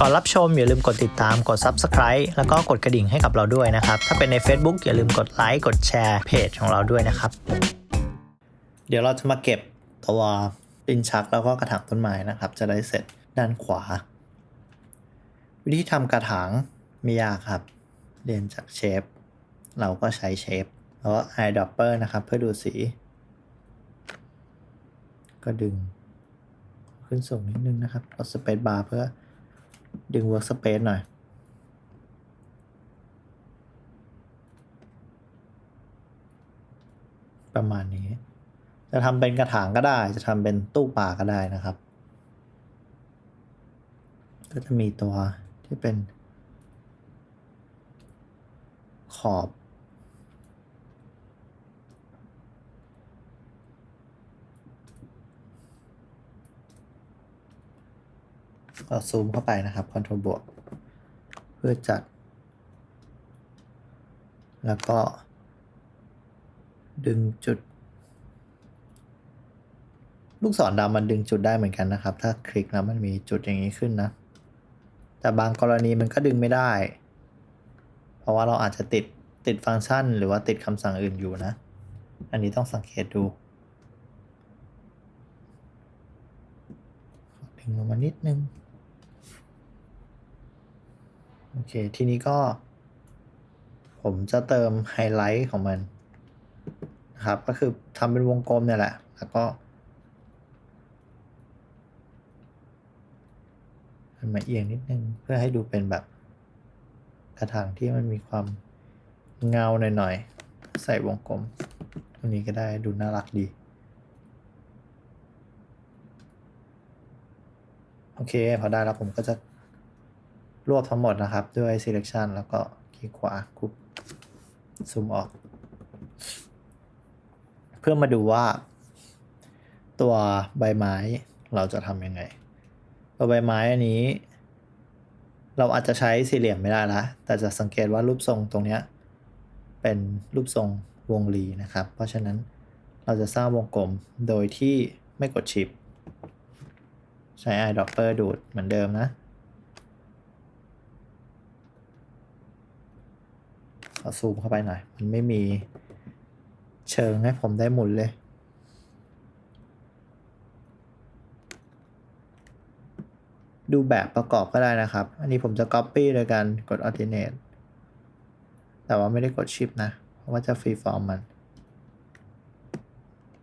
ก่อนรับชมอย่าลืมกดติดตามกด Subscribe แล้วก็กดกระดิ่งให้กับเราด้วยนะครับ ถ้าเป็นใน Facebook อย่าลืมกดไลค์กดแชร์เพจของเราด้วยนะครับ เดี๋ยวเราจะมาเก็บตัวลิ้นชักแล้วก็กระถางต้นไม้นะครับ จะได้เสร็จด้านขวา วิธีทำกระถางไม่ยากครับ เรียนจากเชฟเราก็ใช้เชฟแล้วก็ eyedropper นะครับ เพื่อดูสี ก็ดึง ขึ้นสูงนิดนึงนะครับกด space bar เพื่อดึง workspace หน่อย ประมาณนี้ จะทำเป็นกระถางก็ได้ จะทำเป็นตู้ปลาก็ได้นะครับ ก็จะมีตัวที่เป็นขอบ ก็ซูมเข้าไปนะครับ Ctrl บวก เพื่อจัด แล้วก็ ดึงจุด ลูกศรดำมันดึงจุดได้เหมือนกันนะครับ ถ้าคลิกแล้วมันมีจุดอย่างนี้ขึ้นนะ แต่บางกรณีมันก็ดึงไม่ได้ เพราะว่าเราอาจจะติดติดฟังก์ชัน หรือว่าติดคำสั่งอื่นอยู่นะ อันนี้ต้องสังเกตดูดึงลงมานิดนึง โอเค ทีนี้ก็ ผมจะเติมไฮไลท์ของมันนะครับ ก็คือทำเป็นวงกลมเนี่ยแหละ แล้วก็มาเอียงนิดนึง เพื่อให้ดูเป็นแบบ กระถางที่มันมีความเงาหน่อยๆ ใส่วงกลม ตรงนี้ก็ได้ดูน่ารักดีโอเค พอได้แล้วผมก็จะ รวบทั้งหมดนะครับ ด้วย selection แล้วก็คลิกขวากรุ๊ปซูมออก เพื่อมาดูว่า ตัวใบไม้เราจะทำยังไง ตัวใบไม้อันนี้ เราอาจจะใช้สี่เหลี่ยมไม่ได้ละแต่จะสังเกตว่ารูปทรงตรงเนี้ยเป็นรูปทรงวงรีนะครับ เพราะฉะนั้นเราจะสร้างวงกลมโดยที่ไม่กดชิป ใช้ eyedropper ดูดเหมือนเดิมนะ ขอซูมเข้าไปหน่อย มันไม่มีเชิงให้ผมได้หมุนเลย ดูแบบประกอบก็ได้นะครับ อันนี้ผมจะ Copy โดยการกด Alternate แต่ว่าไม่ได้กด Shift นะ เพราะว่าจะ Free Form มัน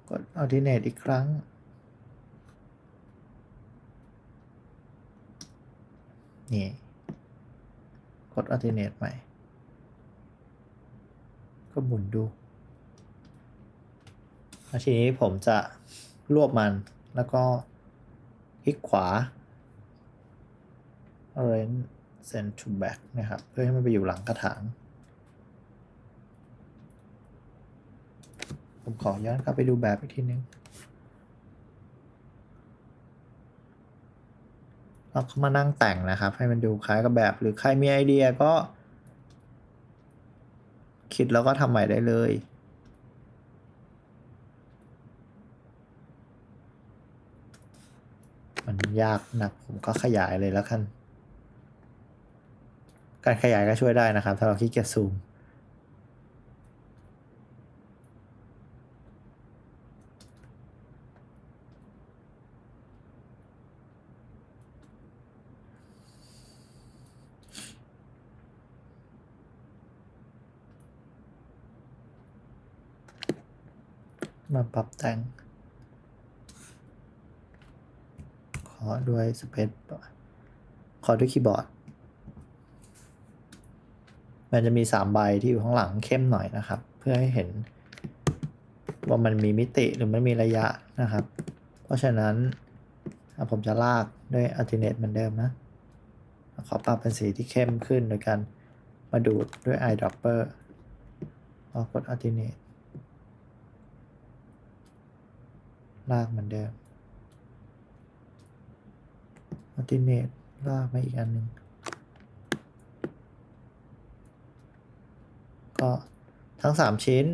กด Alternate อีกครั้งนี่ กด alternate ใหม่ ก็หมุนดูแล้วทีนี้ผมจะรวบมันแล้วก็คลิกขวา arrange send to back นะครับ เพื่อให้มันไปอยู่หลังกระถาง ผมขอย้อนกลับไปดูแบบอีกทีนึงเราก็มานั่งแต่งนะครับ ให้มันดูคล้ายกับแบบ หรือใครมีไอเดียก็ คิดแล้วก็ทำใหม่ได้เลย มันยากหนักผมก็ขยายเลยแล้วกัน การขยายก็ช่วยได้นะครับ ถ้าเราขี้เกียจซูม มาปรับแต่ง ขอด้วยสเปซขอด้วยคีย์บอร์ด มันจะมีสามใบที่อยู่ข้างหลังเข้มหน่อยนะครับ เพื่อให้เห็นว่ามันมีมิติหรือไม่มีระยะนะครับ เพราะฉะนั้นผมจะลากด้วย alternate เหมือนเดิมนะ ขอปรับเป็นสีที่เข้มขึ้นโดยการมาดูดด้วย eyedropper แล้วกด alternate ล ลากเหมือนเดิม alternate ลากมาอีกอันหนึ่ง ก็ทั้งสามชิ้น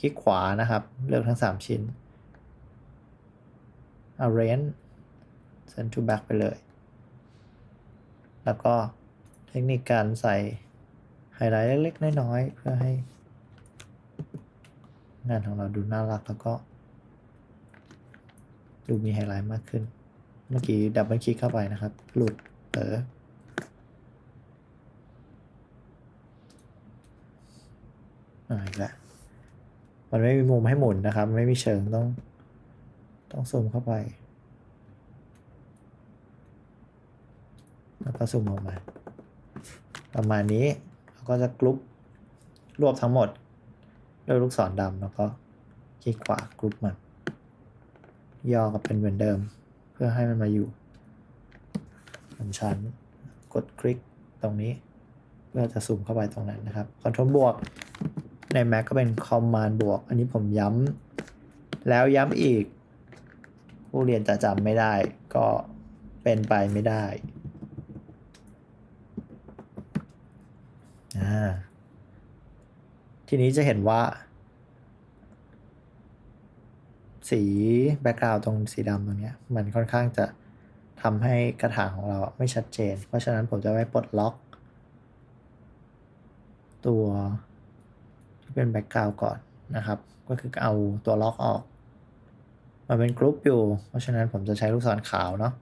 คลิกขวานะครับ เลือกทั้งสามชิ้น arrange send to back ไปเลย แล้วก็เทคนิคการใส่ไฮไลท์เล็กๆ น้อยๆ เพื่อให้ งานของเราดูน่ารักแล้วก็ ดูมีไฮไลท์มากขึ้น เมื่อกี้ดับเบิลคลิกเข้าไปนะครับ หลุดเอออ่าอีกแล้วมันไม่มีมุมให้หมุนนะครับ ไม่มีเชิงต้อง ต้องซูมเข้าไป แล้วก็ซูมออกมา ประมาณนี้เราก็จะกรุ๊ปรวบทั้งหมด ด้วยลูกศรดำแล้วก็คลิกขวากรุ๊ปมัน ย่อกับเป็นเหมือนเดิม เพื่อให้มันมาอยู่บนชั้น กดคลิกตรงนี้ เพื่อจะซูมเข้าไปตรงนั้นนะครับคอนโทรลบวกใน Mac ก็เป็น Command บวก อันนี้ผมย้ำแล้วย้ำอีก ผู้เรียนจะจำไม่ได้ก็เป็นไปไม่ได้อ่าทีนี้จะเห็นว่า สีแบ็กกราวด์ตรงสีดำตรงนี้มันค่อนข้างจะทำให้กระถางของเราไม่ชัดเจน เพราะฉะนั้นผมจะไว้ปลดล็อก ตัวที่เป็นแบ็กกราวด์ก่อนนะครับ ก็คือเอาตัวล็อกออก มันเป็นกรุ๊ปอยู่ เพราะฉะนั้นผมจะใช้ลูกศรขาวเนาะ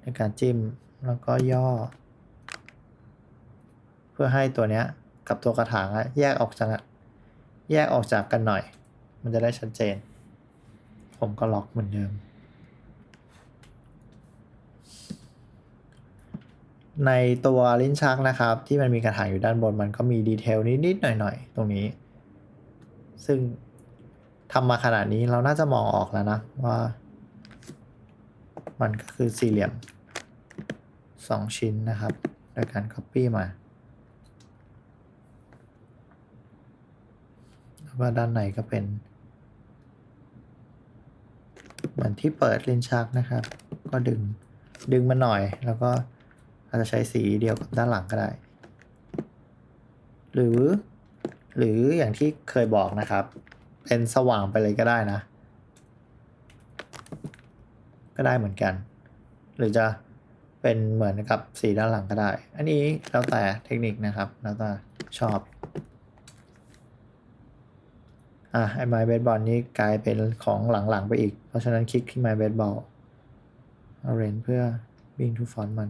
ในการจิ้มแล้วก็ย่อ เพื่อให้ตัวเนี้ยกับตัวกระถางแยกออกจากแยกออกจากกันหน่อย มันจะได้ชัดเจน ผมก็ล็อกเหมือนเดิม ในตัวลิ้นชักนะครับ ที่มันมีกระถางอยู่ด้านบนมันก็มีดีเทลนิดๆหน่อยๆ ตรงนี้ ซึ่งทำมาขนาดนี้เราน่าจะมองออกแล้วนะว่า มันก็คือสี่เหลี่ยมสองชิ้นนะครับ โดยการ Copy มาแล้วก็ด้านในก็เป็น เหมือนที่เปิดลิ้นชักนะครับ ก็ดึงดึงมาหน่อย แล้วก็อาจจะใช้สีเดียวกับด้านหลังก็ได้ หรือ หรืออย่างที่เคยบอกนะครับ เป็นสว่างไปเลยก็ได้นะ ก็ได้เหมือนกัน หรือจะเป็นเหมือนกับสีด้านหลังก็ได้ อันนี้แล้วแต่เทคนิคนะครับ แล้วแต่ชอบ อะไอ้ไม้เบสบอลนี้กลายเป็นของหลังๆไปอีก เพราะฉะนั้นคลิกที่ไม้เบสบอลเอาเรนเพื่อวิ่งทูฟอนต์มัน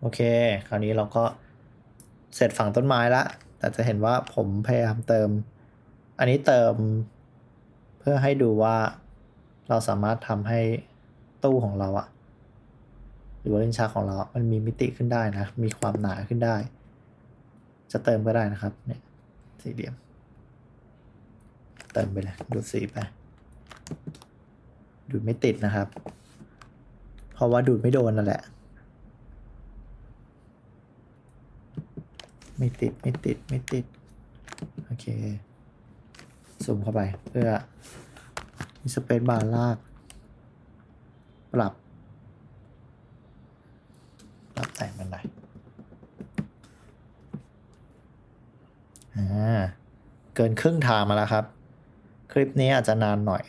โอเค คราวนี้เราก็เสร็จฝั่งต้นไม้ละ แต่จะเห็นว่าผมพยายามเติม อันนี้เติมเพื่อให้ดูว่าเราสามารถทำให้ตู้ของเราอะหรือว่าลิ้นชักของเรา มันมีมิติขึ้นได้นะ มีความหนาขึ้นได้ จะเติมก็ได้นะครับเนี่ย สี่เหลี่ยม เติมไปเลย ดูดสีไป ดูดไม่ติดนะครับ เพราะว่าดูดไม่โดนนั่นแหละ ไม่ติดไม่ติดไม่ติด โอเคซูมเข้าไป เพื่อมีสเปซบาร์ลาก ปรับ ปรับแต่งมันหน่อยอ่า เกินครึ่งทางมาแล้วครับ คลิปนี้อาจจะนานหน่อย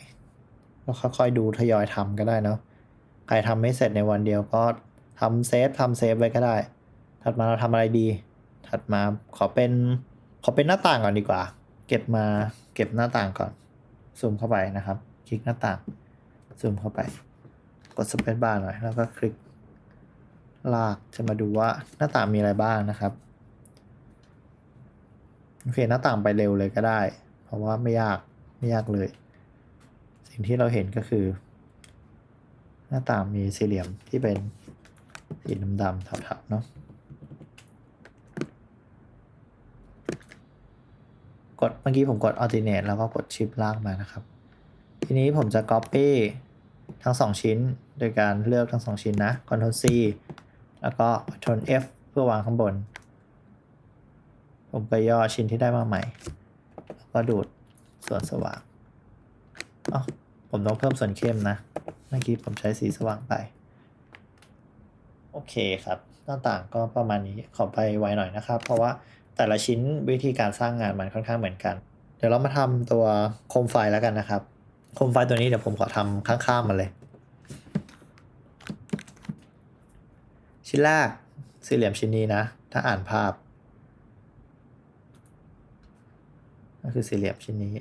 ก็ค่อยๆดูทยอยทำก็ได้เนาะ ใครทำไม่เสร็จในวันเดียวก็ทำเซฟทำเซฟไว้ก็ได้ ถัดมาเราทำอะไรดี ถัดมาขอเป็นขอเป็นหน้าต่างก่อนดีกว่า เก็บมาเก็บหน้าต่างก่อน ซูมเข้าไปนะครับ คลิกหน้าต่าง ซูมเข้าไป กดสเปซบาร์หน่อย แล้วก็คลิกลากจะมาดูว่าหน้าต่างมีอะไรบ้างนะครับ โอเคหน้าต่างไปเร็วเลยก็ได้ เพราะว่าไม่ยากไม่ยากเลย สิ่งที่เราเห็นก็คือ หน้าต่างมีสี่เหลี่ยมที่เป็นสีดำๆเทาๆเนาะกดเมื่อกี้ผมกด alternate แล้วก็กด shift ลากมานะครับ ทีนี้ผมจะ copy ทั้งสองชิ้น โดยการเลือกทั้งสองชิ้นนะ Ctrl C แล้วก็ Ctrl F เพื่อวางข้างบน ผมก็ย่อชิ้นที่ได้มาใหม่ แล้วก็ดูดส่วนสว่างอ๋อผมต้องเพิ่มส่วนเข้มนะ เมื่อกี้ผมใช้สีสว่างไป โอเคครับ หน้าต่างก็ประมาณนี้ ขอไปไวหน่อยนะครับ เพราะว่าแต่ละชิ้นวิธีการสร้างงานมันค่อนข้างเหมือนกัน เดี๋ยวเรามาทำตัวโคมไฟแล้วกันนะครับ โคมไฟตัวนี้เดี๋ยวผมขอทำข้างๆมันเลย ชิ้นแรกสี่เหลี่ยมชิ้นนี้นะ ถ้าอ่านภาพ ก็คือสี่เหลี่ยมชิ้นนี้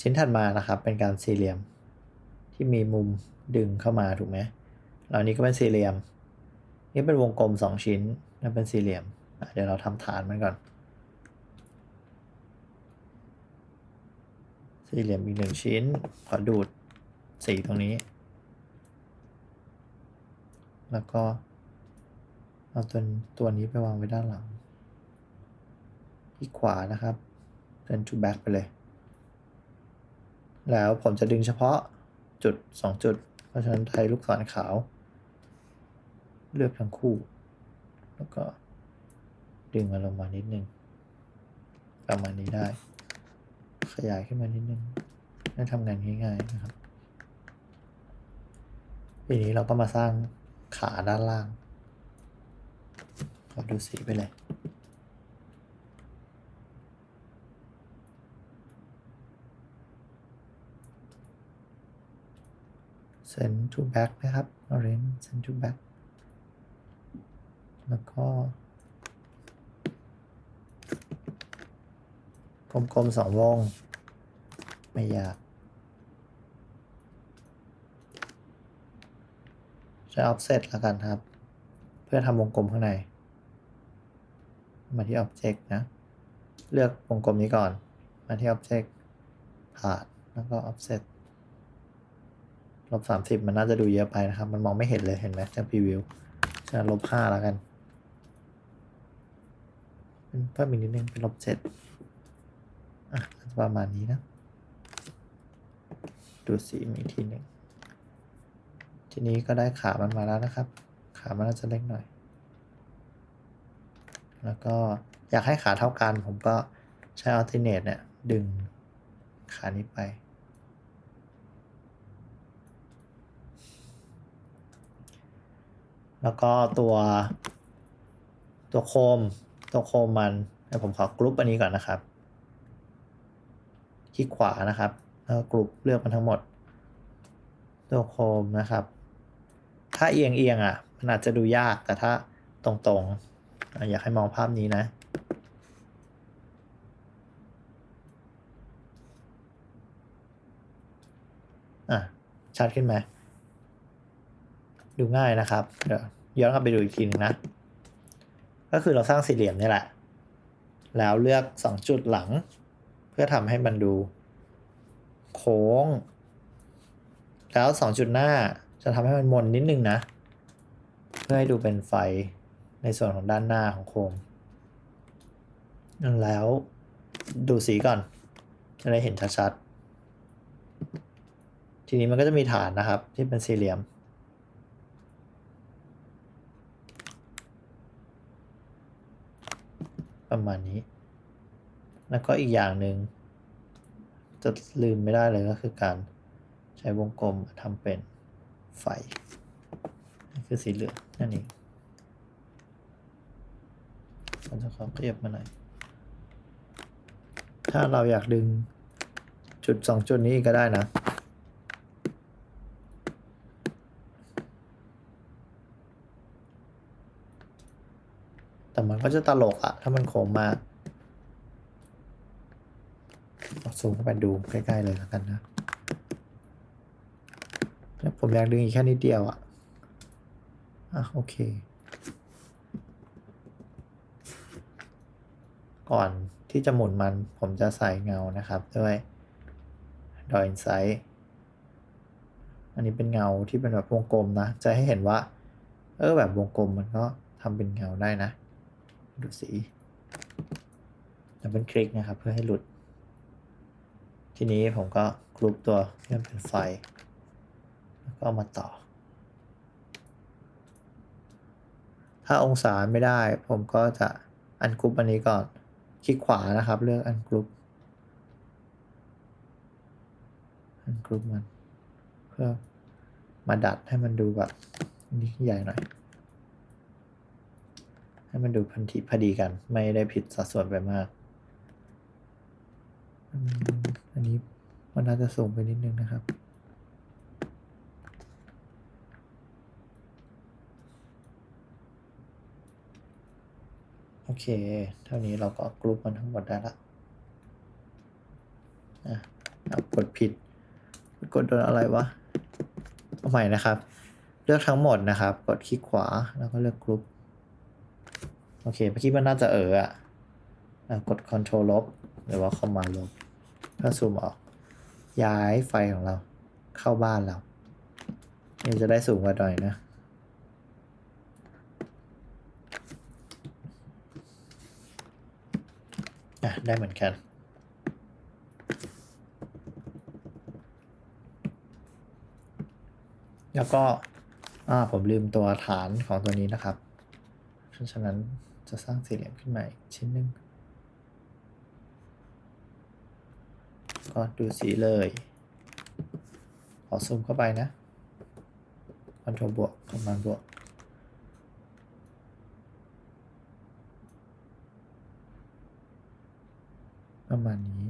ชิ้นถัดมานะครับ เป็นการสี่เหลี่ยมที่มีมุมดึงเข้ามาถูกไหมแล้วนี้ก็เป็นสี่เหลี่ยม นี่เป็นวงกลมสองชิ้นนั่นเป็นสี่เหลี่ยมเดี๋ยวเราทำฐานมันก่อน สี่เหลี่ยมอีกหนึ่งชิ้น ขอดูดสีตรงนี้ แล้วก็เอาตัวตัวนี้ไปวางไว้ด้านหลัง ที่ขวานะครับเป็น to back ไปเลย แล้วผมจะดึงเฉพาะจุด 2 จุด เพราะฉะนั้นไทยลูกศรขาว เลือกทั้งคู่ แล้วก็ดึงมันลงมานิดนึง ประมาณนี้ได้ ขยายขึ้นมานิดนึงได้ทำงานง่ายๆนะครับทีนี้เราก็มาสร้างขาด้านล่างขอดูสีไปเลย send to back นะครับ orange send to back แล้วก็กลมๆสองวง ไม่ยากใช้ offset แล้วกันครับ เพื่อทำวงกลมข้างใน มาที่ object นะ เลือกวงกลมนี้ก่อน มาที่ object ผ่านแล้วก็ offset ลบสามสิบมันน่าจะดูเยอะไปนะครับ มันมองไม่เห็นเลยเห็นไหมจากพรีวิวฉะนั้นลบห้าแล้วกันเพิ่มอีกนิดนึงเป็นลบเจ็ดอะน่าจะประมาณนี้นะ ดูสีอีกทีหนึ่งทีนี้ก็ได้ขามันมาแล้วนะครับ ขามันน่าจะเล็กหน่อย แล้วก็อยากให้ขาเท่ากันผมก็ใช้ alternate เนี่ยดึงขานี้ไป แล้วก็ตัว ตัวโคม ตัวโคมมันเดี๋ยวผมขอกรุ๊ปอันนี้ก่อนนะครับ คลิกขวานะครับ แล้วกรุ๊ปเลือกมันทั้งหมด ตัวโคมนะครับ ถ้าเอียงเอียงอะ มันอาจจะดูยากแต่ถ้าตรงๆอะอยากให้มองภาพนี้นะอะชัดขึ้นไหม ดูง่ายนะครับเดี๋ยวย้อนกลับไปดูอีกทีนึงนะ ก็คือเราสร้างสี่เหลี่ยมนี่แหละ แล้วเลือกสองจุดหลัง เพื่อทำให้มันดู โค้ง แล้วสองจุดหน้าจะทำให้มันมนนิดนึงนะ เพื่อให้ดูเป็นไฟในส่วนของด้านหน้าของโคม แล้วดูสีก่อน จะได้เห็นชัดๆ ทีนี้มันก็จะมีฐานนะครับที่เป็นสี่เหลี่ยม ประมาณนี้ แล้วก็อีกอย่างหนึ่งจะลืมไม่ได้เลยก็คือการใช้วงกลมทำเป็นไฟนี่คือสีเหลืองนั่นเองเราจะขอขยับมาหน่อย ถ้าเราอยากดึงจุดสองจุดนี้ก็ได้นะ แต่มัน ก็จะตลกอะถ้ามันโค้งมากซูมเข้าไปดูใกล้ๆเลยแล้วกันนะแล้วผมอยากดึงอีกแค่นิดเดียวอะอะโอเค ก่อนที่จะหมุนมันผมจะใส่เงานะครับด้วยดอยอินไซต์อันนี้เป็นเงาที่เป็นแบบวงกลมนะ จะให้เห็นว่า เออแบบวงกลมมันก็ทำเป็นเงาได้นะ ดูสีดับเบิลคลิกนะครับ เพื่อให้หลุด ทีนี้ผมก็กรุปตัวที่มันเป็นไฟ แล้วก็เอามาต่อ ถ้าองศาไม่ได้ ผมก็จะอันกรุปอันนี้ก่อน คลิกขวานะครับ เลือกอันกรุปอันกรุปมัน เพื่อมาดัดให้มันดูแบบนี่ใหญ่หน่อย ให้มันดูพันธิพอดีกัน ไม่ได้ผิดสัดส่วนไปมาก อันนี้มันน่าจะสูงไปนิดนึงนะครับโอเค เท่านี้เราก็กรุ๊ปมันทั้งหมดได้ละอะกดผิด กดโดนอะไรวะ เอาใหม่นะครับ เลือกทั้งหมดนะครับ กดคลิกขวาแล้วก็เลือกกรุ๊ป โอเคเมื่อกี้มันน่าจะเอออะกด Ctrl ลบ หรือว่า Command ลบเพื่อซูมออก ย้ายไฟของเรา เข้าบ้านเรานี่จะได้สูงกว่าหน่อยนะ อะ ได้เหมือนกันแล้วก็ อ่า ผมลืมตัวฐานของตัวนี้นะครับ เพราะฉะนั้น จะสร้างสี่เหลี่ยมขึ้นมาอีกชิ้นหนึ่งก็ดูสีเลย ขอซูมเข้าไปนะคอนโทรบวกคอมมานบวก ประมาณนี้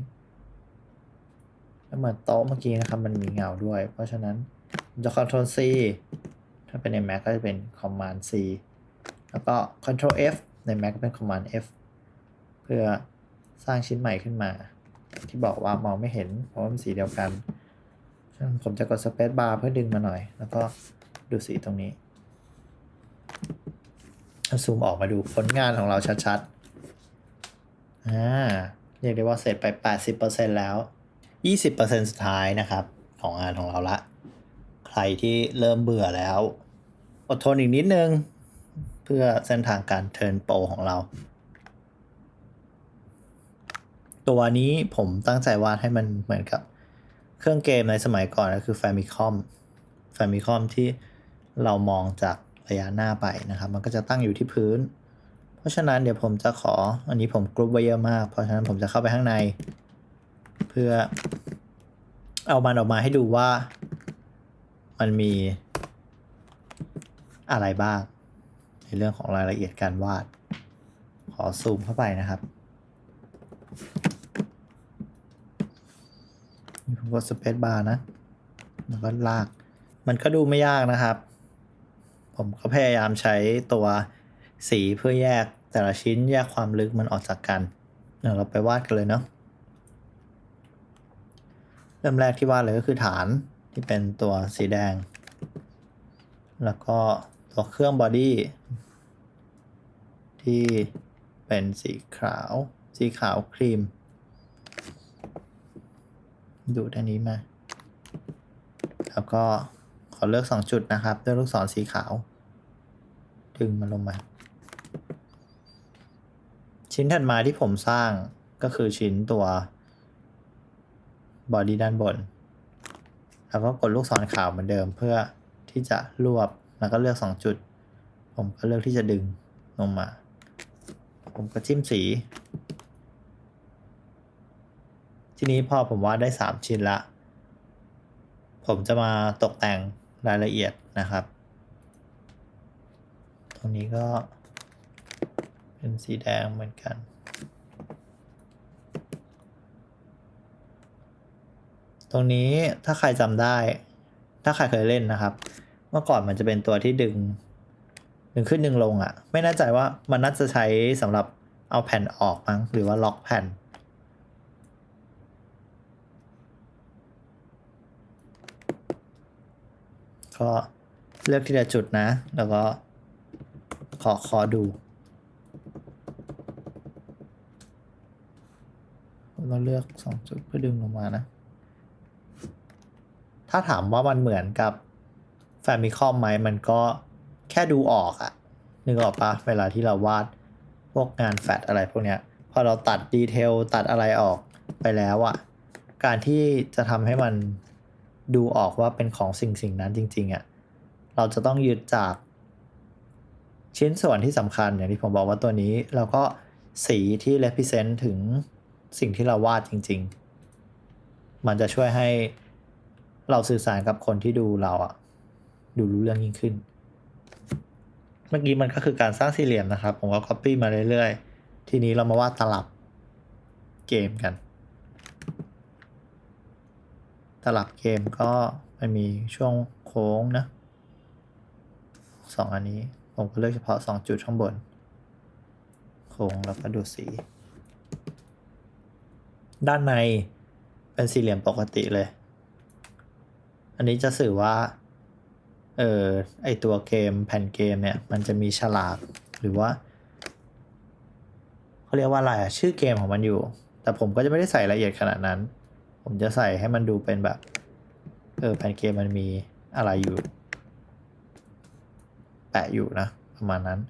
แล้วเหมือนโต๊ะเมื่อกี้นะครับ มันมีเงาด้วย เพราะฉะนั้นจะ Ctrl C ถ้าเป็นใน Mac ก็จะเป็น Command C แล้วก็ Ctrl F ใน Mac ก็เป็น Command F เพื่อสร้างชิ้นใหม่ขึ้นมา ที่บอกว่ามองไม่เห็น เพราะว่ามันสีเดียวกันผมจะกด Space Bar เพื่อดึงมาหน่อย แล้วก็ดูสีตรงนี้ซูมออกมาดูผลงานของเราชัดๆอ่าเรียกได้ว่าเสร็จไป 80%แล้ว 20%สุดท้ายนะครับ ของงานของเราละ ใครที่เริ่มเบื่อแล้ว อดทนอีกนิดนึง เพื่อเส้นทางการเทิร์นโปรของเรา ตัวนี้ผมตั้งใจวาดให้มันเหมือนกับ เครื่องเกมในสมัยก่อนก็คือ Famicom Famicom ที่เรามองจากระยะหน้าไปนะครับ มันก็จะตั้งอยู่ที่พื้น เพราะฉะนั้นเดี๋ยวผมจะขอ อันนี้ผมกรุ๊ปไว้เยอะมาก เพราะฉะนั้นผมจะเข้าไปข้างใน เพื่อเอามันออกมาให้ดูว่ามันมีอะไรบ้าง เรื่องของรายละเอียดการวาด ขอซูมเข้าไปนะครับนี่ผมกดสเปซบาร์นะ แล้วก็ลาก มันก็ดูไม่ยากนะครับ ผมก็พยายามใช้ตัวสีเพื่อแยกแต่ละชิ้นแยกความลึกมันออกจากกันเดี๋ยวเราไปวาดกันเลยเนาะ เริ่มแรกที่วาดเลยก็คือฐานที่เป็นตัวสีแดง แล้วก็ ตัวเครื่องบอดี้ที่เป็นสีขาว สีขาวครีม ดูด้านนี้มา แล้วก็ขอเลือก 2 จุดนะครับ ด้วยลูกศรสีขาว ดึงมันลงมา ชิ้นถัดมาที่ผมสร้างก็คือชิ้นตัวบอดี้ด้านบน แล้วก็กดลูกศรขาวเหมือนเดิมเพื่อที่จะรวบ แล้วก็เลือก 2 จุด ผมก็เลือกที่จะดึงลงมา ผมก็จิ้มสี ทีนี้พอผมวาดได้ 3 ชิ้นละ ผมจะมาตกแต่งรายละเอียดนะครับ ตรงนี้ก็เป็นสีแดงเหมือนกันตรงนี้ถ้าใครจำได้ ถ้าใครเคยเล่นนะครับ มื่อก่อนมันจะเป็นตัวที่ดึงดึงขึ้นดึงลงอะ่ะ ไม่แน่ใจว่ามันน่าจะใช้สำหรับเอาแผ่นออกมั้งหรือว่าล็อกแผ่น ก็เลือกที่จะจุดนะ แล้วก็ขอขอดูเราเลือกสองจุดเพื่อดึงลงมานะ ถ้าถามว่ามันเหมือนกับ แฟมิคอมไหมมันก็แค่ดูออกอะนึกออกปะเวลาที่เราวาดพวกงานแฟตอะไรพวกเนี้ยพอเราตัดดีเทลตัดอะไรออกไปแล้วอะการที่จะทำให้มันดูออกว่าเป็นของสิ่งสิ่งนั้นจริงๆอะเราจะต้องยึดจากชิ้นส่วนที่สำคัญอย่างที่ผมบอกว่าตัวนี้ แล้วก็สีที่ represent ถึงสิ่งที่เราวาดจริง ๆ มันจะช่วยให้เราสื่อสารกับคนที่ดูเราอะ ดูรู้เรื่องยิ่งขึ้น เมื่อกี้มันก็คือการสร้างสี่เหลี่ยมนะครับ ผมก็ copy มาเรื่อยๆ ทีนี้เรามาวาดตลับเกมกัน ตลับเกมก็มันมีช่วงโค้งนะสองอันนี้ผมก็เลือกเฉพาะสองจุดข้างบน โค้งแล้วก็ดูสี ด้านในเป็นสี่เหลี่ยมปกติเลย อันนี้จะสื่อว่า เออไอตัวเกมแผ่นเกมเนี่ย มันจะมีฉลากหรือว่าเขาเรียกว่าอะไรอะชื่อเกมของมันอยู่ แต่ผมก็จะไม่ได้ใส่ละเอียดขนาดนั้น ผมจะใส่ให้มันดูเป็นแบบ เออแผ่นเกมมันมีอะไรอยู่ แปะอยู่นะประมาณนั้น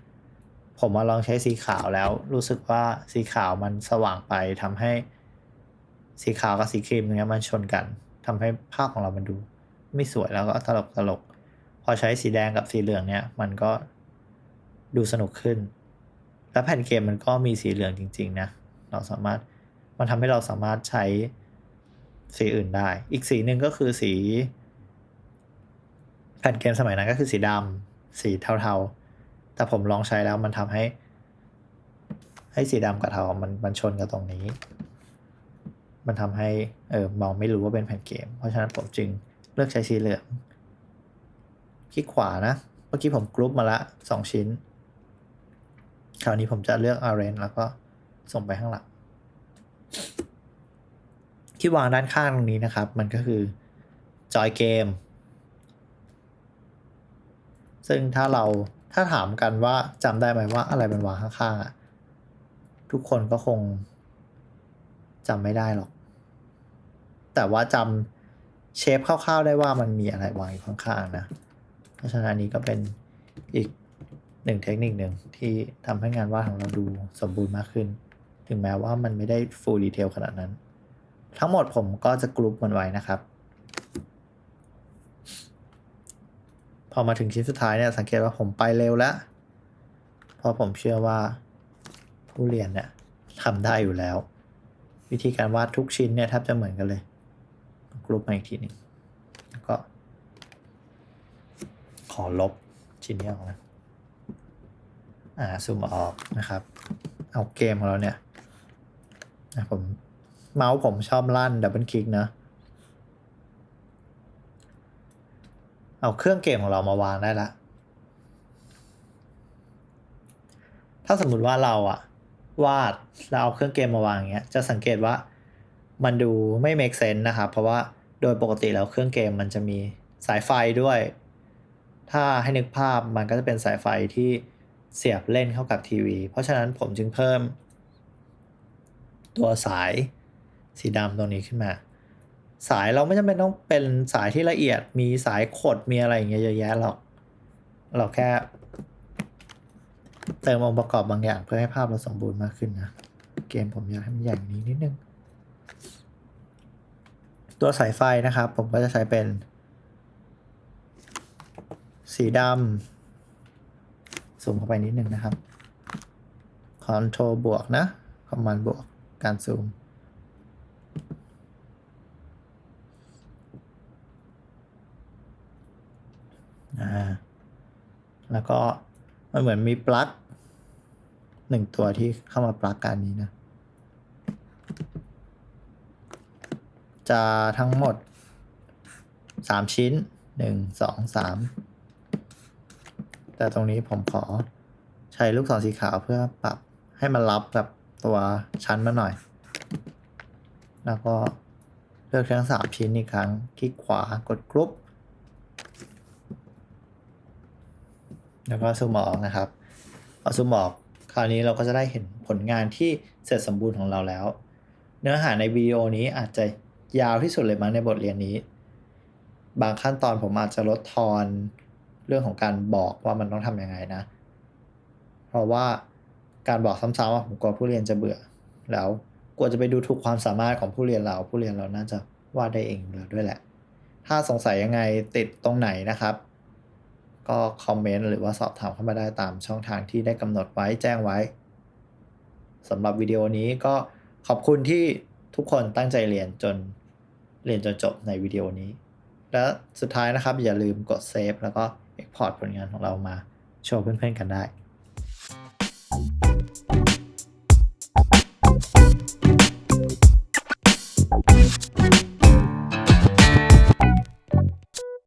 ผมมาลองใช้สีขาวแล้ว รู้สึกว่าสีขาวมันสว่างไปทำให้ สีขาวกับสีครีมเนี้ยมันชนกันทำให้ภาพของเรามันดู ไม่สวยแล้วก็ตลกตลก พอใช้สีแดงกับสีเหลืองเนี่ย มันก็ดูสนุกขึ้น แล้วแผ่นเกมมันก็มีสีเหลืองจริง ๆ นะ เราสามารถมันทำให้เราสามารถใช้สีอื่นได้ อีกสีหนึ่งก็คือสี แผ่นเกมสมัยนั้นก็คือสีดำสีเทาๆ แต่ผมลองใช้แล้วมันทำให้ ให้สีดำกับเทา มันมันชนกับตรงนี้ มันทำให้เออมองไม่รู้ว่าเป็นแผ่นเกม เพราะฉะนั้นผมจึงเลือกใช้สีเหลือง คลิกขวานะ เมื่อกี้ผมกรุ๊ปมาละสองชิ้น คราวนี้ผมจะเลือก arrange แล้วก็ส่งไปข้างหลังที่วางด้านข้างตรงนี้นะครับ มันก็คือจอยเกม ซึ่งถ้าเราถ้าถามกันว่าจำได้ไหมว่าอะไรเป็นวางข้างๆอะทุกคนก็คงจำไม่ได้หรอก แต่ว่าจำเชฟคร่าวๆได้ว่ามันมีอะไรวางอยู่ข้างๆนะ ราะฉะนั้นอันนี้ก็เป็นอีกหนึ่งเทคนิคหนึ่งที่ทำให้งานวาดของเราดูสมบูรณ์มากขึ้น ถึงแม้ว่ามันไม่ได้ full detail ขนาดนั้น ทั้งหมดผมก็จะกรุ๊ปมันไว้นะครับ พอมาถึงชิ้นสุดท้ายเนี่ยสังเกตว่าผมไปเร็วแล้ว เพราะผมเชื่อว่าผู้เรียนเนี่ยทำได้อยู่แล้ว วิธีการวาดทุกชิ้นเนี่ยแทบจะเหมือนกันเลยกรุ๊ปมาอีกทีหนึ่งแล้วก็ ขอลบชิ้นนี้ออกนะ อ่าซูมออกนะครับ เอาเกมของเราเนี่ยนะผมเมาส์ผมชอบลั่นดับเบิลคลิกนะ เอาเครื่องเกมของเรามาวางได้ละ ถ้าสมมุติว่าเราอะวาดแล้วเอาเครื่องเกมมาวางอย่างเงี้ยจะสังเกตว่ามันดูไม่ make sense นะครับ เพราะว่าโดยปกติแล้วเครื่องเกมมันจะมีสายไฟด้วย ถ้าให้นึกภาพมันก็จะเป็นสายไฟที่เสียบเล่นเข้ากับทีวี เพราะฉะนั้นผมจึงเพิ่ม ตัวสายสีดำตรงนี้ขึ้นมา สายเราไม่จำเป็นต้องเป็นสายที่ละเอียด มีสายขดมีอะไรอย่างเงี้ยเยอะแยะหรอก เราแค่ เติมองค์ประกอบบางอย่างเพื่อให้ภาพเราสมบูรณ์มากขึ้นนะ เกมผมอยากให้มันใหญ่นี้นิดนึง ตัวสายไฟนะครับ ผมก็จะใช้เป็น สีดำซูมเข้าไปนิดนึงนะครับ Ctrl บวกนะ Command บวกการซูมอ่าแล้วก็มันเหมือนมีปลั๊กหนึ่งตัวที่เข้ามาปลั๊กกันนี้นะ จะทั้งหมดสามชิ้นหนึ่งสองสาม แต่ตรงนี้ผมขอใช้ลูกศรสีขาวเพื่อปรับให้มันรับกับตัวชั้นมาหน่อย แล้วก็เลือกทั้งสามชิ้นอีกครั้ง คลิกขวากดกรุ๊ปแล้วก็ซูมออกนะครับพอซูมออกคราวนี้เราก็จะได้เห็นผลงานที่เสร็จสมบูรณ์ของเราแล้ว เนื้อหาในวิดีโอนี้อาจจะยาวที่สุดเลยมั้งในบทเรียนนี้ บางขั้นตอนผมอาจจะลดทอน เรื่องของการบอกว่ามันต้องทำยังไงนะ เพราะว่าการบอกซ้ำๆอะผมกลัวผู้เรียนจะเบื่อ แล้วกลัวจะไปดูถูกความสามารถของผู้เรียนเรา ผู้เรียนเราน่าจะวาดได้เองแล้วด้วยแหละ ถ้าสงสัยยังไงติดตรงไหนนะครับ ก็คอมเมนต์หรือว่าสอบถามเข้ามาได้ตามช่องทางที่ได้กำหนดไว้แจ้งไว้สำหรับวิดีโอนี้ก็ขอบคุณที่ทุกคนตั้งใจเรียนจนเรียนจนจบในวิดีโอนี้ และสุดท้ายนะครับอย่าลืมกดเซฟแล้วก็ Export ผลงานของเรามาโชว์เพื่อนๆกันได้